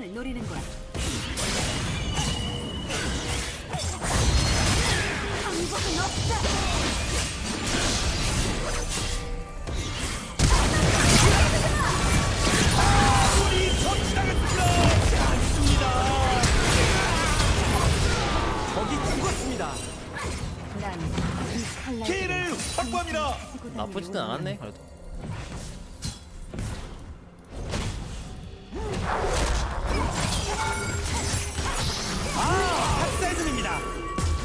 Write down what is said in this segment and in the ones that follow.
을 노리는 거야. 방법은 없다. 키를 확보합니다. 나쁘지는 않았네 그래도 학살중입니다.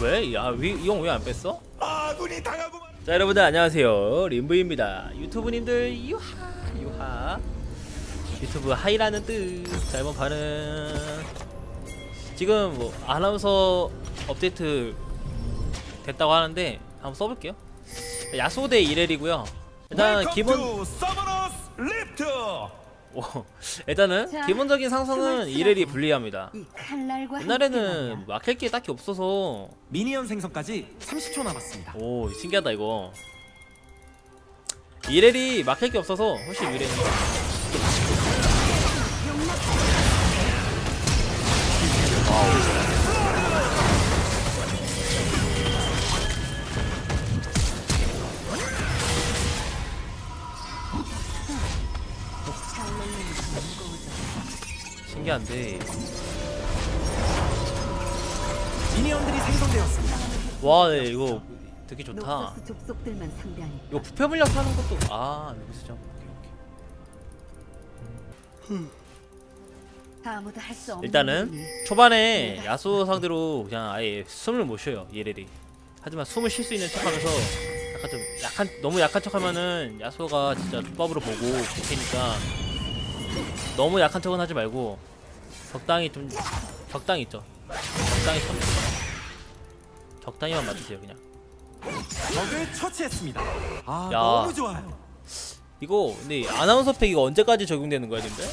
왜? 야 이형 왜안 뺐어? 아군이 당하고 만. 자 여러분들 안녕하세요 림브입니다 유튜브님들 유하 유하 유튜브 하이라는 뜻 자 이번 반은 지금 뭐 아나운서 업데이트 됐다고 하는데 한번 써볼게요 야소 대 이렐이고요 일단 기본 서버너스 리프트. 오, 일단은 자, 기본적인 상성은 쉬라고. 불리합니다 옛날에는 막힐 게 딱히 없어서 미니언 생성까지 30초 남았습니다. 오 신기하다 이거 이렐이 막힐 게 없어서 훨씬 유리해 신기한데 미니언들이 생성되었습니다. 와 네, 이거 되게 좋다 녹서스 족속들만 상대하니까. 이거 부패 물약 하는 것도 아 여기서 오케이 오케이 아무도 할 수 없는 일단은 일이니. 초반에 야수 상대로 그냥 아예 숨을 못 쉬어요 이렐이 하지만 숨을 쉴 수 있는 척하면서 약간 좀 약한 너무 약한 척하면은 야수가 진짜 족밥으로 보고 붙으니까 너무 약한 척은 하지 말고 적당히 좀 적당히 있죠 적당히 참 적당히만 맞으세요 그냥 적을 처치했습니다. 아 야. 너무 좋아요. 이거 근데 아나운서 팩 이거 언제까지 적용되는 거야 근데?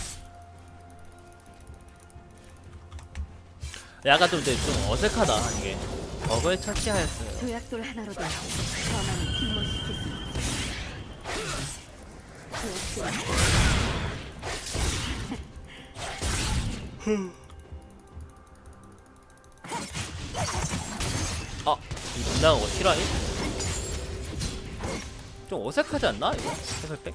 약간 좀, 좀 어색하다 이게 버거에 처치하였어요 조약돌 하나로도 아 이거 빗나간 거 싫어해? 좀 어색하지 않나 이거? 해설팩?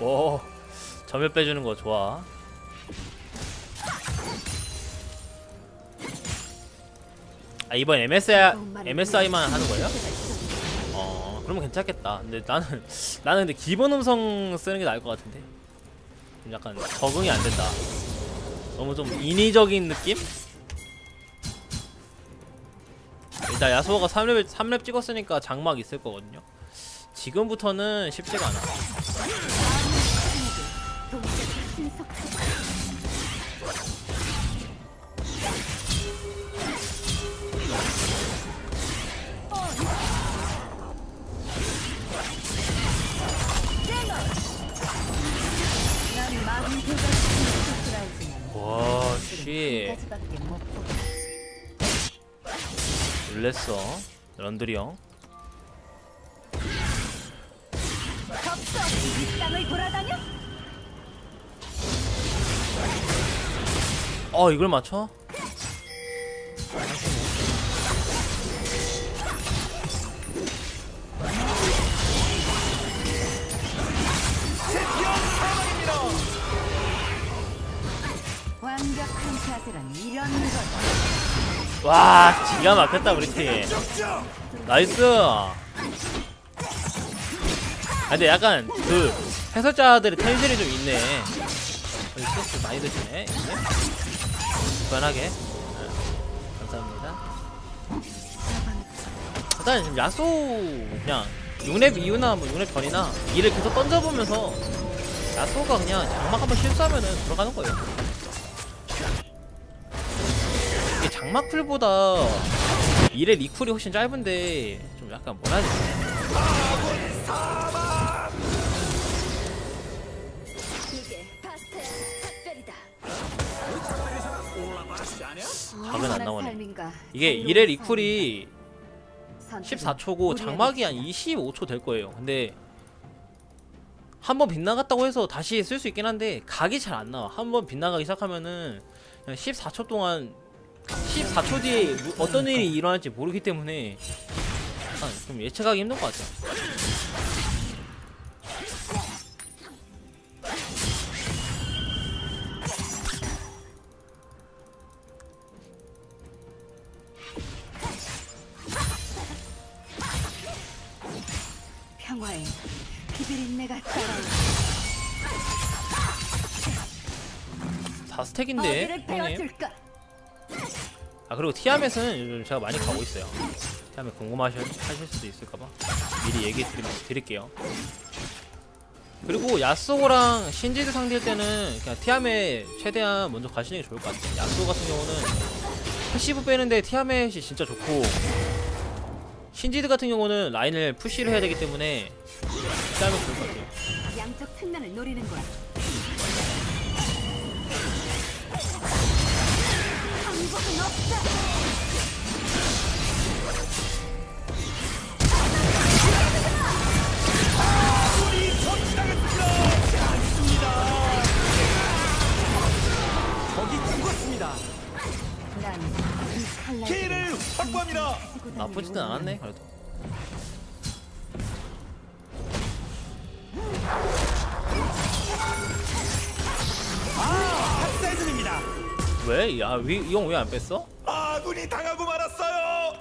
오 점유 빼주는 거 좋아 아 이번 MSI, MSI만 하는 거예요? 어 그러면 괜찮겠다. 근데 나는 나는 근데 기본 음성 쓰는 게 나을 것 같은데. 좀 약간 적응이 안 된다. 너무 좀 인위적인 느낌? 일단 야수호가 3렙, 3렙 찍었으니까 장막 있을 거거든요. 지금부터는 쉽지가 않아 와, 씨. 놀랬어. 런드리 형. 어, 이걸 맞춰? 와, 기가 막혔다, 우리 팀. 나이스. 아, 근데 약간 그 해설자들의 텐션이 좀 있네. 소스 많이 드시네. 무관하게. 네, 감사합니다. 일단 지금 야소 그냥 6렙 이후나 뭐 6렙 전이나 이를 계속 던져보면서 야소가 그냥 장막 한번 실수하면은 들어가는 거예요. 풀보다 이의 리쿨이 훨씬 짧은데 좀 약간 뭐라 해야. 각은 안 나오네. 삶인가 이게 이의 리쿨이 선택은 14초고 우리의 장막이 한 몫이다. 25초 될 거예요. 근데 한 번 빗나갔다고 해서 다시 쓸 수 있긴 한데 각이 잘 안 나와. 한 번 빗나가기 시작하면은 그냥 14초 동안 14초 뒤에 무- 어떤 일이 일어날지 모르기 때문에 약간 좀 예측하기 힘든 것 같아요. 비비린내가. 4스택인데 어디를 형님. 아 그리고 티아멧은 요즘 제가 많이 가고 있어요. 티아멧 궁금하실 하실 수도 있을까봐 미리 얘기 드리, 드릴게요. 그리고 야스오랑 신지드 상대일 때는 그냥 티아멧 최대한 먼저 가시는 게 좋을 것 같아요. 야스오 같은 경우는 패시브 빼는데 티아멧이 진짜 좋고 신지드 같은 경우는 라인을 푸시를 해야 되기 때문에 티아멧 좋을 것 같아요. 양쪽 측면을 노리는 거야. 확보합니다. 나쁘지는 않았네 그래도. 학살중입니다. 왜? 야 이 형왜 안 뺐어? 아군이 당하고 말았어요.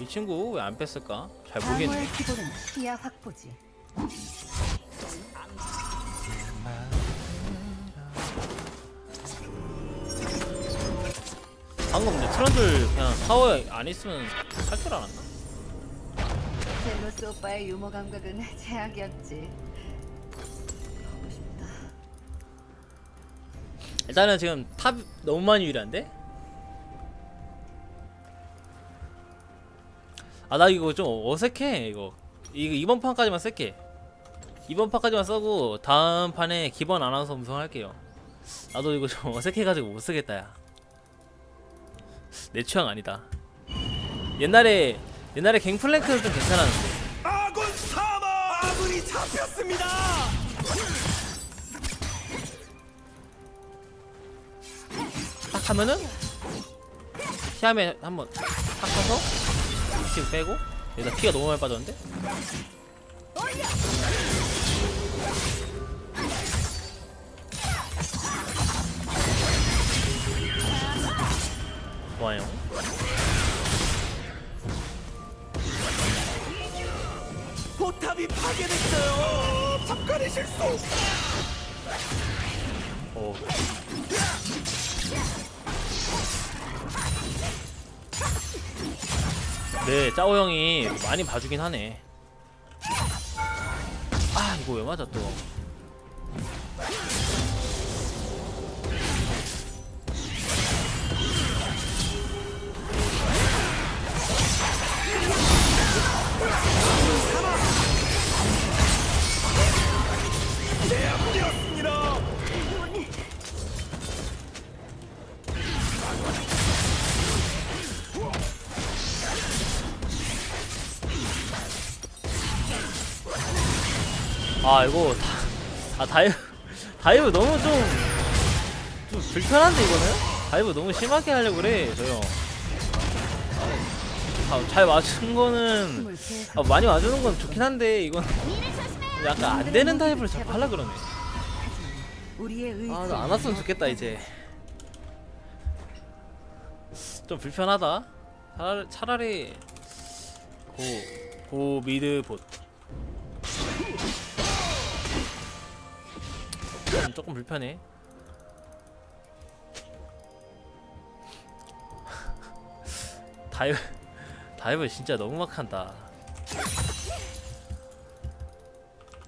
이 친구 왜 안 뺐을까? 잘 모르겠네. 방어의 기본은 시야 확보지. 방금 근데 트런들 그냥 타워에 안 있으면 살줄 알았나? 젤로스 오빠의 유머 감각은 제약이었지. 보고 싶다. 일단은 지금 탑 너무 많이 유리한데? 아 나 이거 좀 어색해 이거 이거 이번 판까지만 쓸게 이번 판까지만 써고 다음 판에 기본 아나운서 음성 할게요 나도 이거 좀 어색해가지고 못 쓰겠다 야 내 취향 아니다. 옛날에 옛날에 갱플랭크는 좀 괜찮았는데. 아군 사망. 아군이 잡혔습니다. 딱 하면은? 시험에 한번 탁 쳐서 지금 빼고? 여기다 피가 너무 많이 빠졌는데 좋아요 포탑이 파괴됐어요. 접근의 실수. 오. 네, 짜오 형이 많이 봐주긴 하네. 아, 이거 왜 맞아 또? 아, 이거 다, 아 다이브 다이브 너무 좀, 좀 불편한데 이거는? 다이브 너무 심하게 하려고 그래, 저 형. 아, 잘 맞춘 거는 아, 많이 맞추는 건 좋긴 한데 이건 약간 안 되는 타입을 자꾸 하려 그러네. 우리의 의지. 아, 나안 왔으면 좋겠다 이제. 좀 불편하다. 차라리, 차라리 고, 고 미드 봇. 좀 조금 불편해. 다이브 다이브 진짜 너무 막한다.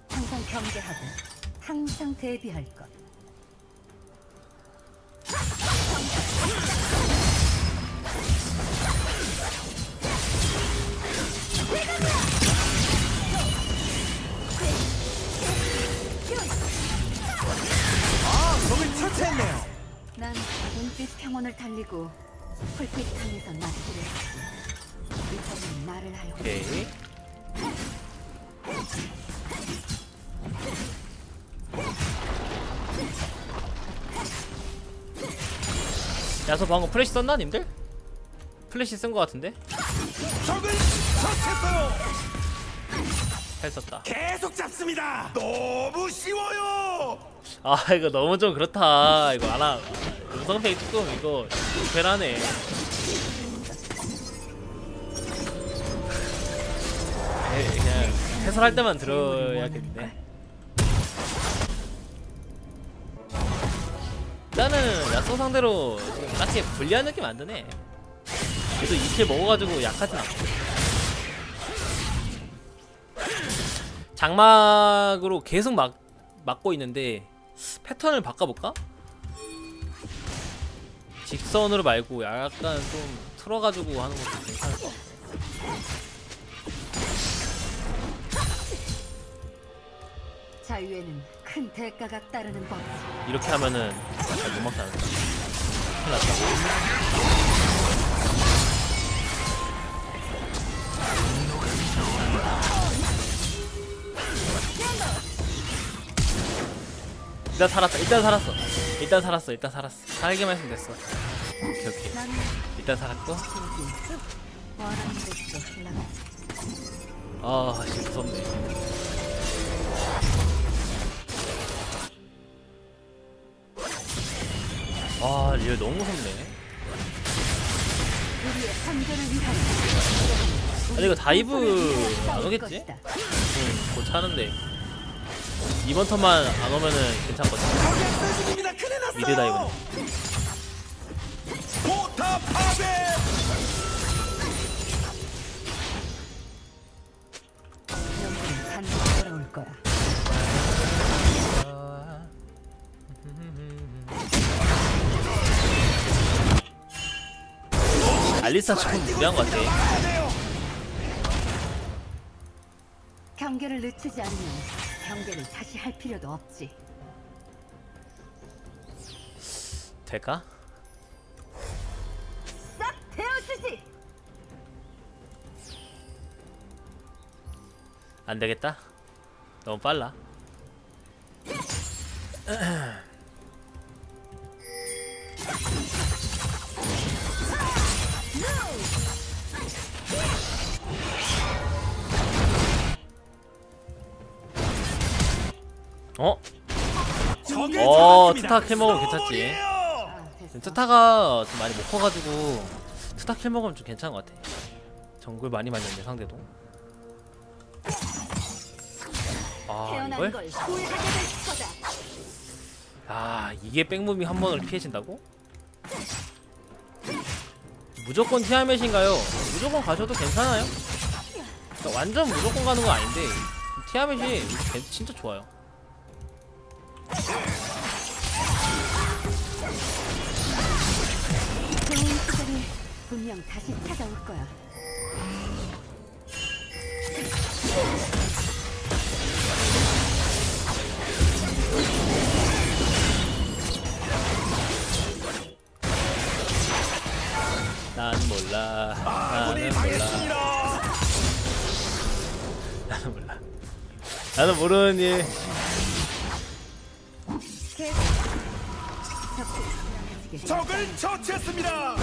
항상 경계하고 항상 대비할 것. 처치했네요. 난 눈빛 평원을 달리고 불빛 강에서 했지. 이번엔 나 말을 하여. 오케이. 야소 방금 플래시 썼나 님들? 플래시 쓴 거 같은데? 적을 처치했어요. 잘 썼다. 계속 잡습니다. 너무 쉬워요. 아 이거 너무 좀 그렇다. 이거 알아. 음성팩 조금 이거 불편하네. 에이, 그냥 해설할 때만 들어야겠네. 일단은 야소 상대로 지금 딱히 불리한 느낌 안 드네. 그래도 2킬 먹어가지고 약하진 않고. 장막으로 계속 막 막고 있는데 패턴을 바꿔볼까? 직선으로 말고 약간 좀 틀어가지고 하는 것도 괜찮을 것 같아. 자유에는 큰 대가가 따르는 법. 이렇게 하면은 잘못 막지 않을까? 큰일 났다. 일단 살았다. 일단 살았어. 일단 살았어. 일단 살았어. 살기만 했으면 됐어. 오케이 오케이. 일단 살았고. 아, 씨 무섭네. 아, 리얼 너무 무섭네. 아니 이거 다이브 안 오겠지? 응, 곧 차는데 이번 턴만 안 오면은 괜찮거든. 미드 다이브는. 돌아올 거야. 알리스타 조금 무리한 것 같아. 경계를 늦추지 않으면 경계를 다시 할 필요도 없지. 될까? 싹 태워주지. 안 되겠다. 너무 빨라. 어? 어. 트타 킬 먹으면 괜찮지. 트타가 좀 많이 못 커가지고 트타 킬 먹으면 좀 괜찮은 것 같아. 정글 많이 말렸네 상대도. 아 이걸? 아 이게 백무빙 한 번을 피해진다고? 무조건 티아멧인가요? 무조건 가셔도 괜찮아요? 그러니까 완전 무조건 가는 건 아닌데 티아멧이 개- 진짜 좋아요. 좋은 시절이 분명 다시 찾아올 거야. 난 몰라. 나는 몰라. 나는 몰라. 나는 모르는 일. 적을 처치했습니다.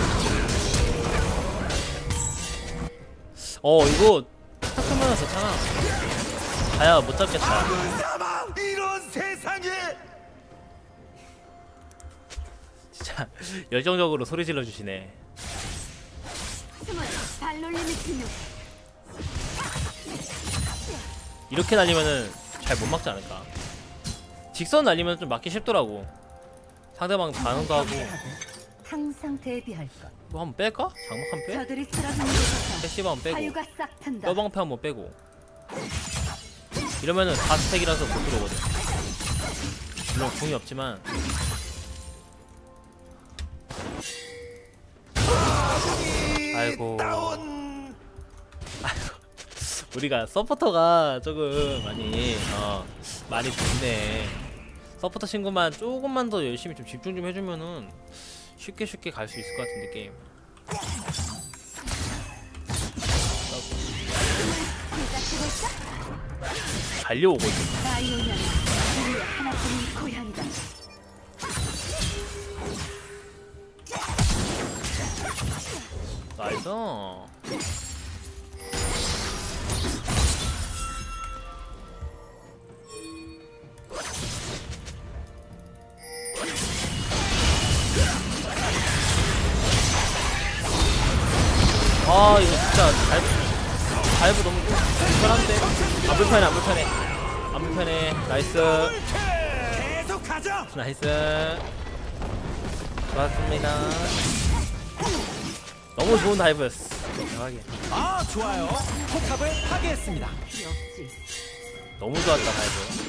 어 이거 탁 하면 좋잖아. 가야 못 잡겠다. 사망 이런 세상에 진짜 열정적으로 소리 질러 주시네. 이렇게 날리면은 잘 못 막지 않을까. 직선 날리면 좀 막기 쉽더라고. 상대방 반응도 하고. 항상 대비할 것. 뭐 한번 뺄까? 장막 한번 빼? 저들이 쓰러지는 패시브 한번 빼고. 화유가 싹 탄다. 뼈방패 한번 빼고. 이러면은 다 스택이라서 못 들어오거든. 물론 궁이 없지만. 아이고. 다운 우리가 서포터가 조금 많이 어 많이 좋네. 서포터 친구만 조금만 더 열심히 좀 집중 좀 해주면은 쉽게 쉽게 갈 수 있을 것 같은데 게임. 달려오거든. 나이스. 다이브 너무 불편한데? 안 불편해 안 불편해. 안 불편해. 나이스. 나이스. 좋았습니다. 너무 좋은 다이브였어. 대박이야. 아 좋아요. 포탑을 파괴했습니다. 너무 좋았다 다이브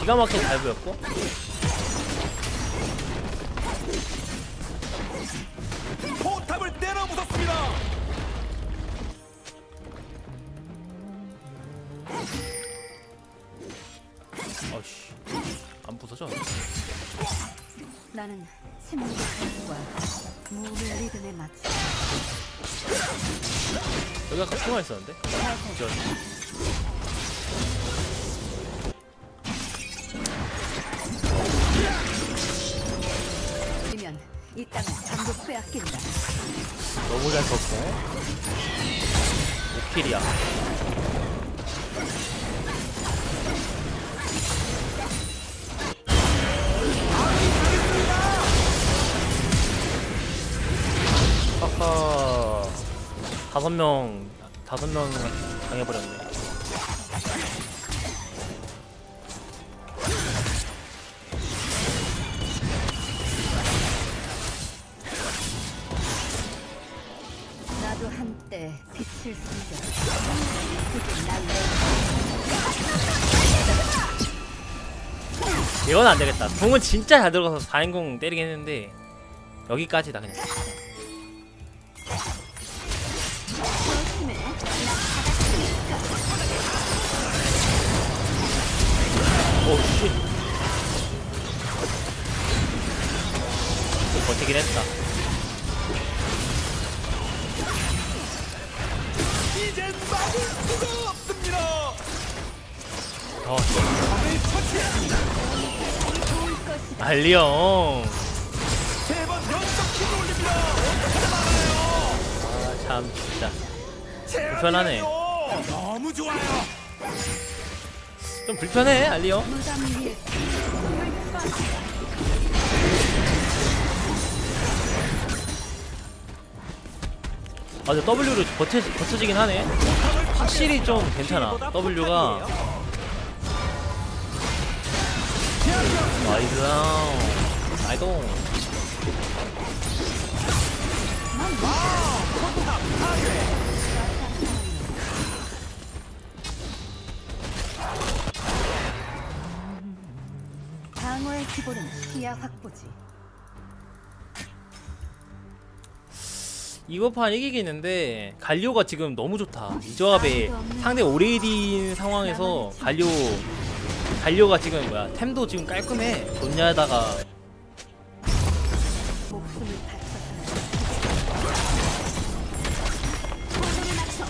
기가 막힌 다이브였고. 포탑을 때려 부쉈습니다. 어씨 안 부서져. 나는 침묵의 가슴과 무의 리듬에 맞춰 여기 아까 통화 있었는데? 살 5킬이야. 하하. 다섯 명 다섯 명 당해버렸네 이건 안 되겠다. 궁은 진짜 잘 들어가서 4인공 때리긴 했는데 여기까지다 그냥. 조심해. 오 씨. 버티긴 했다. 이젠 막을 수가 없습니다. 어, 적을 처치했습니다. 좋을 것이다. 알리형. 세번 연속 킥을 올립니다. 아, 참 진짜. 불편하네. 너무 좋아요. 좀 불편해 알리형. 무덤 위에 아, 근데 W로 버텨 버텨지긴 하네. 확실히 좀 괜찮아. W가 나이스. 아이동. 방어의 기본은 시야 확보지. 이거 판 이기겠는데 갈리오가 지금 너무 좋다. 이 조합에 상대 오레이디인 상황에서 갈리오 갈리오가 지금 뭐야? 템도 지금 깔끔해. 낮춰.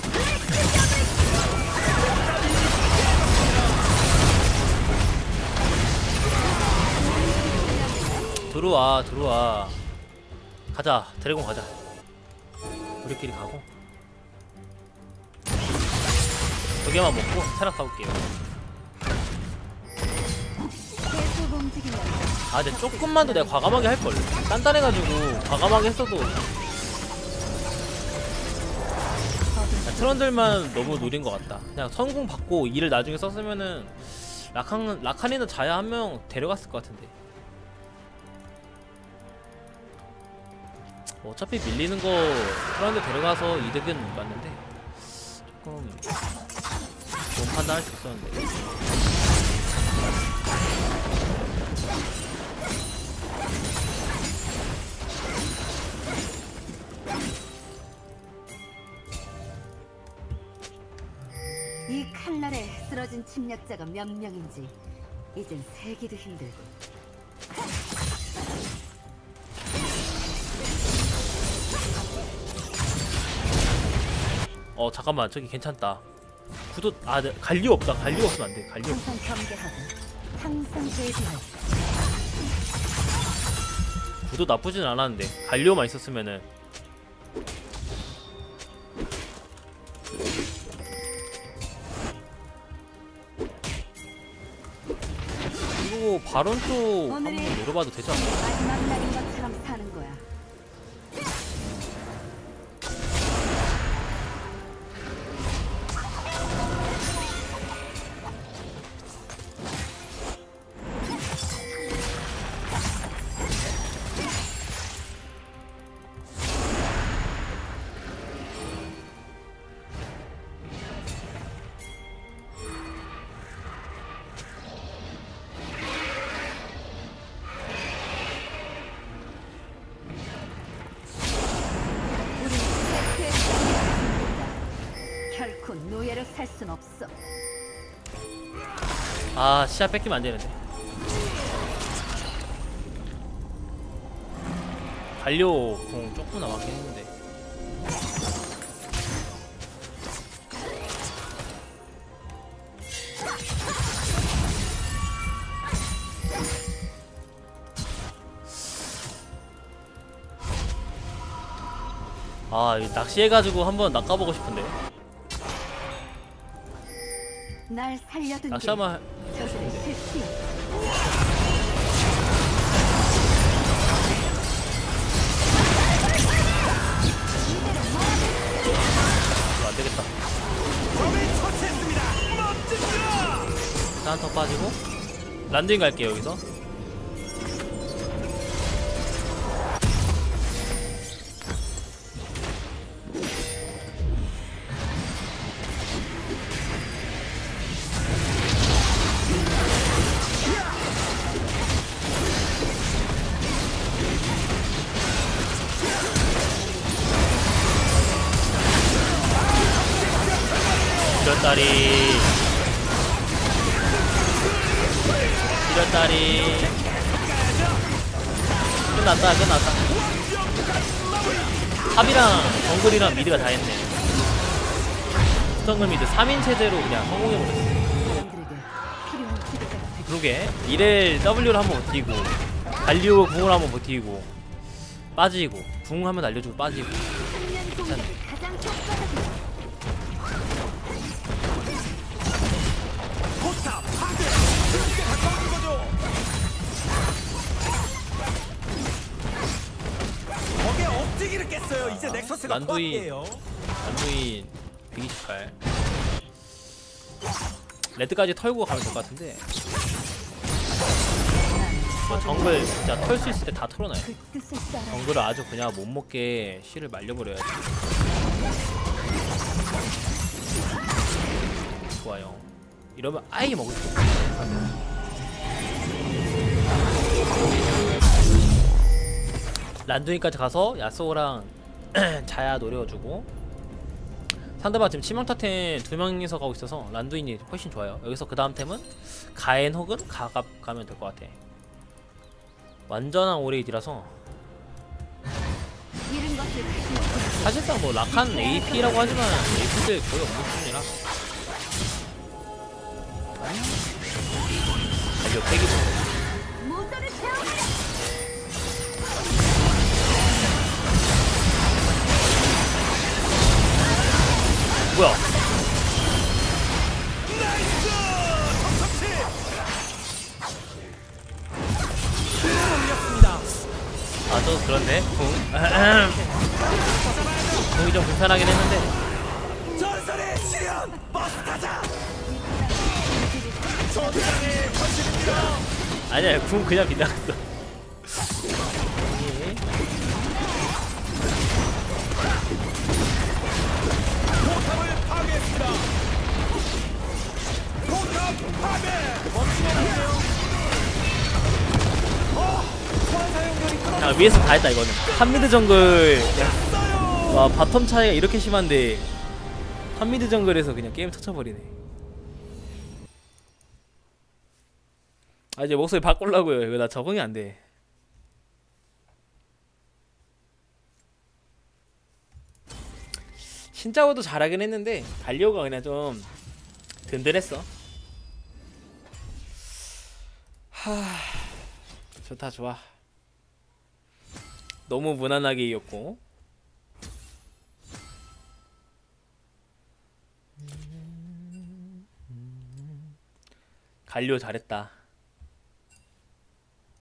들어와 들어와. 가자 드래곤 가자. 우리끼리 가고. 두 개만 먹고 계속 움직이면 아 근데 조금만 더 내가 과감하게 할걸. 단단해가지고 과감하게 했어도. 야, 트런들만 너무 노린 것 같다. 그냥 성공 받고 일을 나중에 썼으면은 라칸, 라칸이나 자야 한 명 데려갔을 것 같은데. 어차피 밀리는 거 트런드 데려가서 이득은 맞는데 조금 좋은 판단할 수 있었는데 이 칼날에 쓰러진 침략자가 몇 명인지 이젠 세기도 힘들고. 어 잠깐만. 저기 괜찮다. 구도 아 네, 갈리오 없다. 갈리오 없으면 안돼. 갈리오 없- 항상 경계하고 항상 대비할 구도 나쁘진 않았는데 갈리오만 있었으면은 바론 또 한번 노려봐도 되지 않나? 아 시야 뺏기면 안 되는데 갈리오 공 조금 남았긴 했는데 아 낚시해가지고 한번 낚아보고 싶은데 날 살려둔 실수야. 이거 안 되겠다 적을 처치했습니다. 멋집니다. 한터 빠지고 란딩 갈게요 여기서 이랬다리. 이랬다리. 끝났다 끝났다. 탑이랑 정글이랑 미드가 다 했네. 정글 미드 3인 체제로 그냥 성공해버렸어. 그러게. 이렐 W를 한번 버티고 갈리오 궁을 한번 버티고 빠지고 궁 한번 날려주고 빠지고 코앞이에요. 안무인 128 레드까지 털고 가면 될 것 같은데. 뭐 정글 진짜 털 수 있을 때 다 털어놔요. 정글을 아주 그냥 못 먹게 씨를 말려버려야지. 좋아요. 이러면 아예 먹을 수 없어 란두인까지 가서 야쏘랑 자야 노려주고. 상대방 지금 치명타템 두 명이서 가고 있어서 란두인이 훨씬 좋아요. 여기서 그 다음 템은 가엔 혹은 가갑 가면 될 것 같아. 완전한 오레이디라서. 사실상 뭐 락한 AP라고 하지만 AP들 거의 없는 수준이라. 달려 패기 이야 끊어졌어요. 위에서 다 했다 이거는. 탑미드 정글. 와 바텀 차이가 이렇게 심한데. 탑미드 정글에서 그냥 게임 터쳐버리네 아 이제 목소리 바꾸려고요. 이거 나 적응이 안 돼. 신짜오도 잘하긴 했는데 갈리오가 그냥 좀 든든했어. 하 좋다 좋아. 너무 무난하게 이겼고. 갈리오 잘했다.